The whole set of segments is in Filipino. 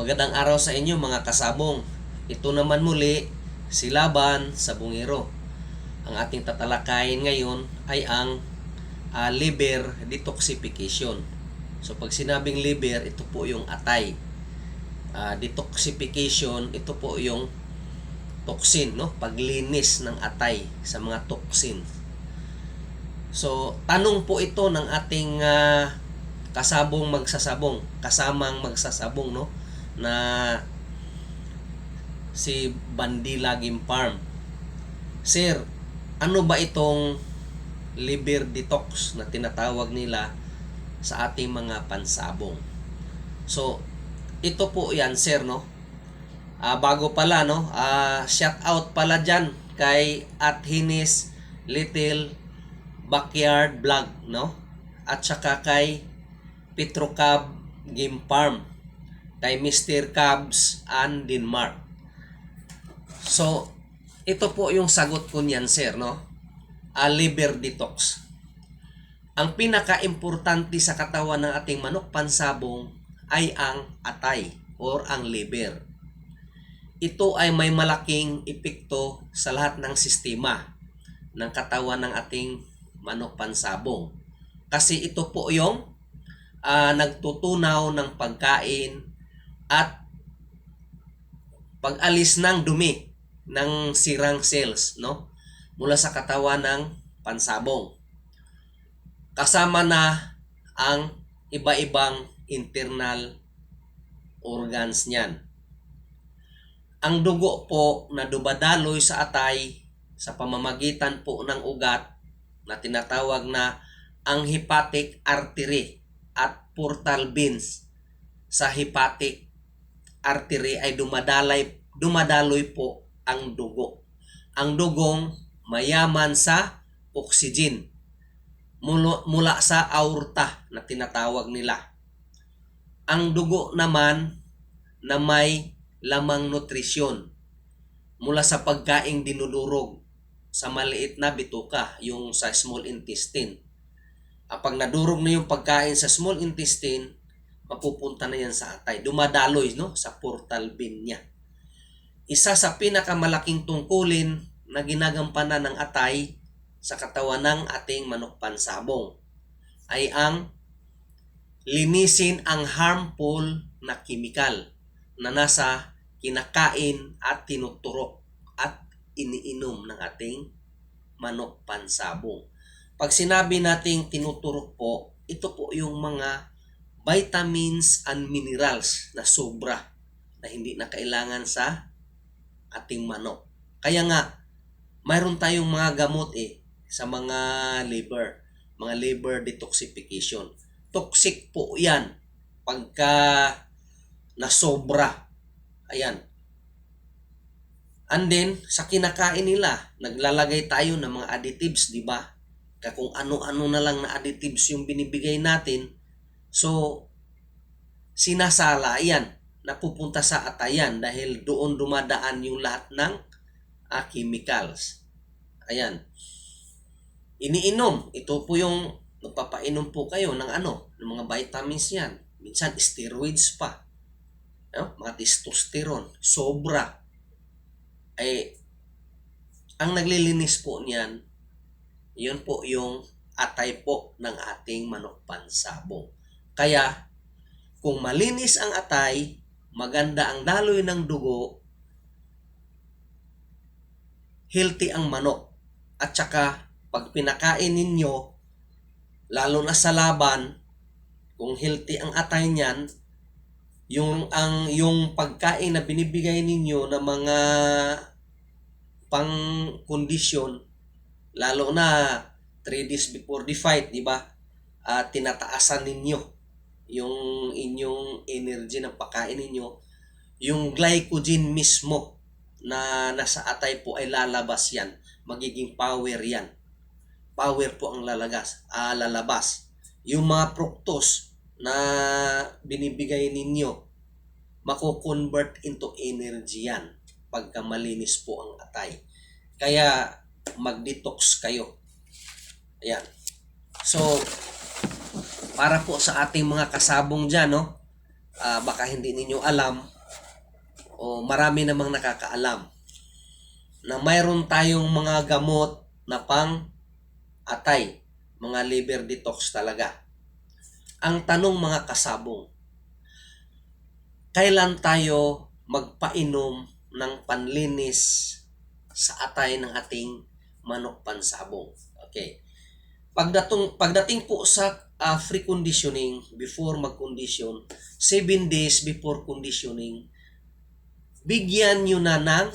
Magandang araw sa inyo mga kasabong. Ito naman muli si Laban sa Bungiro. Ang ating tatalakayin ngayon ay ang ah, liver detoxification. So pag sinabing liver, ito po yung atay. Ah, detoxification, ito po yung toxin, no? Paglinis ng atay sa mga toxin. So, tanong po ito ng ating ah, kasabong magsasabong, kasamang magsasabong, no? Na si Bandila Game Farm. Sir, ano ba itong liver detox na tinatawag nila sa ating mga pansabong? So, ito po yan, sir, no? Ah, bago pala, no? Ah, shout out pala dyan kay at Hinis Little Backyard Vlog, no? At saka kay Petrocab Game Farm, kay Mr. Cubs and Denmark. So, ito po yung sagot ko niyan, sir, no? A liver detox. Ang pinaka-importante sa katawan ng ating manok pansabong ay ang atay or ang liver. Ito ay may malaking epekto sa lahat ng sistema ng katawan ng ating manok pansabong. Kasi ito po yung ah, nagtutunaw ng pagkain at pag-alis ng dumi ng sirang cells no mula sa katawan ng pansabong. Kasama na ang iba-ibang internal organs niyan. Ang dugo po na dumadaloy sa atay sa pamamagitan po ng ugat na tinatawag na ang hepatic artery at portal veins sa hepatic artery ay dumadalay dumadaloy po ang dugo. Ang dugong mayaman sa oxygen mula, mula sa aorta na tinatawag nila. Ang dugo naman na may lamang nutrisyon mula sa pagkaing dinudurog sa maliit na bituka, yung sa small intestine. Kapag nadurog na yung pagkain sa small intestine, mapupunta na yan sa atay. Dumadaloy no, sa portal vein niya. Isa sa pinakamalaking tungkulin na ginagampanan ng atay sa katawan ng ating manok pansabong ay ang linisin ang harmful na kimikal na nasa kinakain at tinuturok at iniinom ng ating manok pansabong. Pag sinabi nating tinuturok po, ito po yung mga vitamins and minerals na sobra na hindi na kailangan sa ating manok. Kaya nga, mayroon tayong mga gamot eh sa mga liver, mga liver detoxification. Toxic po yan pagka nasobra. Ayan. And then, sa kinakain nila, naglalagay tayo ng mga additives, di ba? Kaya kung ano-ano na lang na additives yung binibigay natin, so, sinasala yan, napupunta sa atayan dahil doon dumadaan yung lahat ng ah, chemicals. Ayan. Iniinom. Ito po yung nagpapainom po kayo ng ano, ng mga vitamins yan. Minsan steroids pa. No? Mga testosterone. Sobra. Ay, ang naglilinis po niyan, yun po yung atay po ng ating manok pansabong. Kaya, kung malinis ang atay, maganda ang daloy ng dugo, healthy ang manok. At saka, pag pinakain ninyo, lalo na sa laban, kung healthy ang atay niyan, yung ang yung pagkain na binibigay ninyo ng mga pang kondisyon lalo na 3 days before the fight, di ba? At tinataasan ninyo yung inyong energy ng pagkain ninyo, yung glycogen mismo na nasa atay po ay lalabas yan. Magiging power yan. Power po ang lalagas, ah, lalabas. Yung mga fructose na binibigay ninyo, mako-convert into energy yan pagka malinis po ang atay. Kaya mag-detox kayo. Ayan. So, para po sa ating mga kasabong dyan, no? ah, baka hindi ninyo alam o marami namang nakakaalam na mayroon tayong mga gamot na pang atay, mga liver detox talaga. Ang tanong mga kasabong, kailan tayo magpainom ng panlinis sa atay ng ating manok pansabong? Okay. Pagdating, pagdating po sa ah, free conditioning, before mag-condition, 7 days before conditioning, bigyan nyo na ng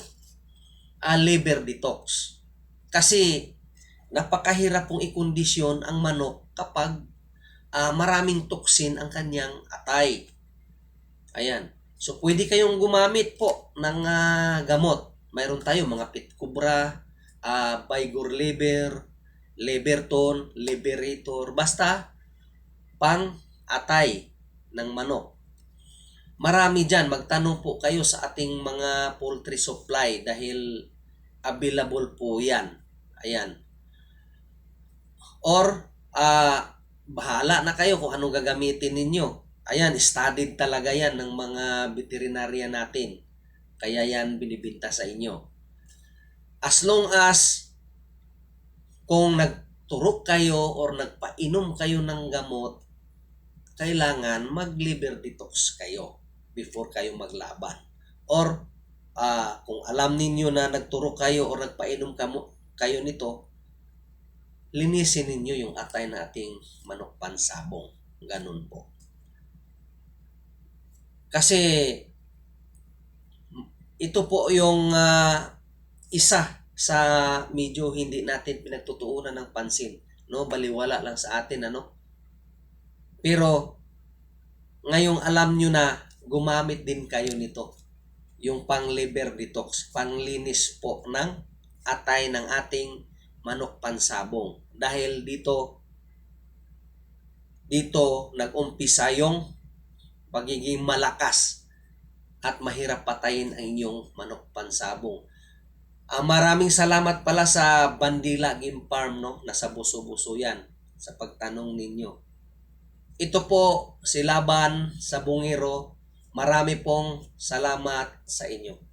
ah, liver detox. Kasi napakahirap pong ikondisyon ang manok kapag ah, maraming toxin ang kanyang atay. Ayan. So pwede kayong gumamit po ng ah, gamot. Mayroon tayo mga pitkubra, uh, Vigor liver, Leberton, Liberator, basta pang atay ng manok. Marami dyan, magtanong po kayo sa ating mga poultry supply dahil available po yan. Ayan. Or, ah bahala na kayo kung anong gagamitin ninyo. Ayan, studied talaga yan ng mga veterinarya natin. Kaya yan binibinta sa inyo. As long as kung nagturok kayo or nagpainom kayo ng gamot, kailangan mag-liver detox kayo before kayo maglaban. Or ah, kung alam ninyo na nagturok kayo or nagpainom kamo, kayo nito, linisin ninyo yung atay na ating manok pansabong. Ganun po. Kasi ito po yung ah, isa sa medyo hindi natin pinagtutuunan ng pansin. No, baliwala lang sa atin ano. Pero ngayong alam nyo na gumamit din kayo nito. Yung pang liver detox, panglinis po ng atay ng ating manok pansabong. Dahil dito dito nag-umpisa yung pagiging malakas at mahirap patayin ang inyong manok pansabong. Ah, maraming salamat pala sa Bandila Game Farm no, nasa buso-buso yan sa pagtanong ninyo. Ito po si Laban sa Bungiro. Marami pong salamat sa inyo.